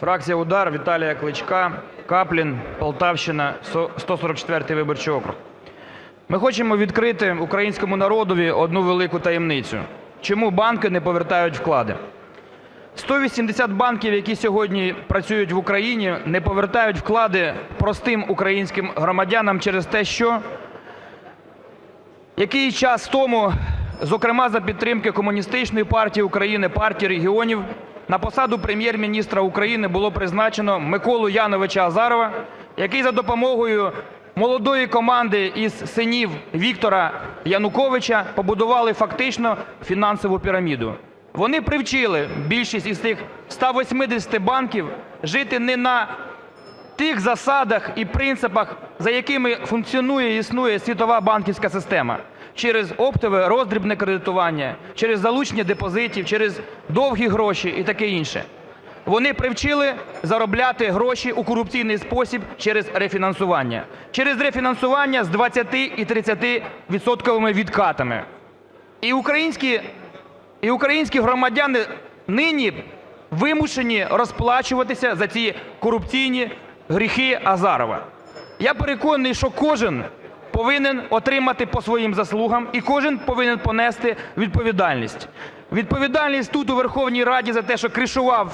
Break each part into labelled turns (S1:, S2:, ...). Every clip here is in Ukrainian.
S1: Фракція "УДАР", Віталія Кличка, Каплін, Полтавщина, 144 виборчий округ. Ми хочемо відкрити українському народові одну велику таємницю, чому банки не повертають вклади. 180 банків, які сьогодні працюють в Україні, не повертають вклади простим українським громадянам через те, що якийсь час тому, зокрема за підтримки Комуністичної партії України, Партії регіонів, на посаду Прем'єр-міністра України було призначено Миколу Яновича Азарова, який за допомогою молодої команди із синів Віктора Януковича побудували фактично фінансову піраміду. Вони привчили більшість із тих 180 банків жити не на тих засадах і принципах, за якими функціонує і існує світова банківська система: через оптове роздрібне кредитування, через залучення депозитів, через довгі гроші і таке інше. Вони привчили заробляти гроші у корупційний спосіб через рефінансування, через рефінансування з 20 і 30-відсотковими відкатами. І українські, і українські громадяни нині вимушені розплачуватися за ці корупційні гріхи Азарова. Я переконаний, що кожен повинен отримати по своїм заслугам і кожен повинен понести відповідальність. Відповідальність тут, у Верховній Раді, за те, що кришував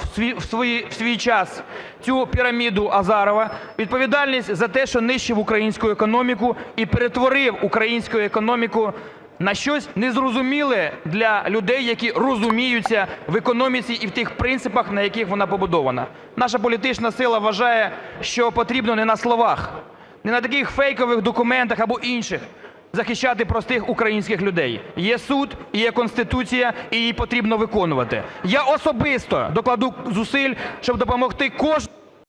S1: в свій, час цю піраміду Азарова, відповідальність за те, що нищив українську економіку і перетворив українську економіку на щось незрозуміле для людей, які розуміються в економіці і в тих принципах, на яких вона побудована. Наша політична сила вважає, що потрібно не на словах, не на таких фейкових документах або інших захищати простих українських людей. Є суд, є Конституція, і її потрібно виконувати. Я особисто докладу зусиль, щоб допомогти кожному